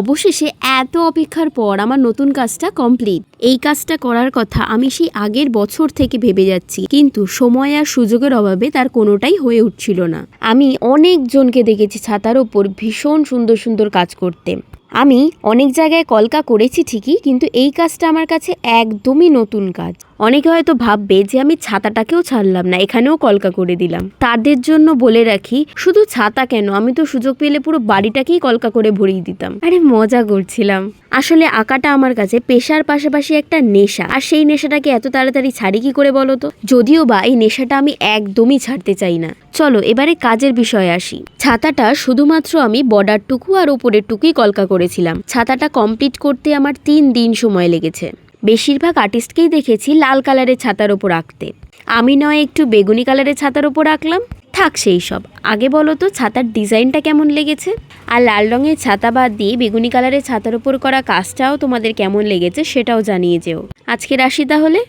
অবশেষে এত অপেক্ষার পর আমার নতুন কাজটা কমপ্লিট এই কাজটা করার কথা আমি সেই আগের বছর থেকে ভেবে যাচ্ছি, কিন্তু সময় আর সুযোগের অভাবে তার কোনোটাই হয়ে উঠছিল না। আমি অনেকজনকে দেখেছি ছাতার ওপর ভীষণ সুন্দর সুন্দর কাজ করতে। আমি অনেক জায়গায় কলকা করেছি ঠিকই, কিন্তু এই কাজটা আমার কাছে একদমই নতুন কাজ। অনেকে হয়তো ভাববে যে আমি ছাতাটাকেও ছাড়লাম না, এখানেও কলকা করে দিলাম। তাদের জন্য বলে রাখি, শুধু ছাতা কেন? আমি তো সুযোগ পেলে পুরো বাড়িটাকেই কলকা করে ভরিয়ে দিতাম। আরে মজা করছিলাম। আসলে আঁকাটা আমার কাছে পেশার পাশাপাশি একটা নেশা। আর সেই নেশাটাকে এত তাড়াতাড়ি ছাড়ি কি করে বলো তো? যদিও বা এই নেশাটা আমি একদমই ছাড়তে চাই না। চলো, এবারে কাজের বিষয়ে আসি। ছাতাটা শুধুমাত্র আমি বর্ডারটুকু আর ওপরের টুকুই কলকা করেছিলাম। ছাতাটা কমপ্লিট করতে আমার তিন দিন সময় লেগেছে। বেশিরভাগ আর্টিস্টকেই দেখেছি লাল কালারের ছাতার ওপর আঁকতে। আমি নয়, একটু বেগুনি কালারের ছাতার ওপর আঁকলাম। থাক সেই সব। আগে বলো তো, ছাতার ডিজাইনটা কেমন লেগেছে? আর লাল রঙের ছাতা বাদ দিয়ে বেগুনি কালারের ছাতার উপর করা কাজটাও তোমাদের কেমন লেগেছে সেটাও জানিয়ে যেও। আজকে রাশি তাহলে?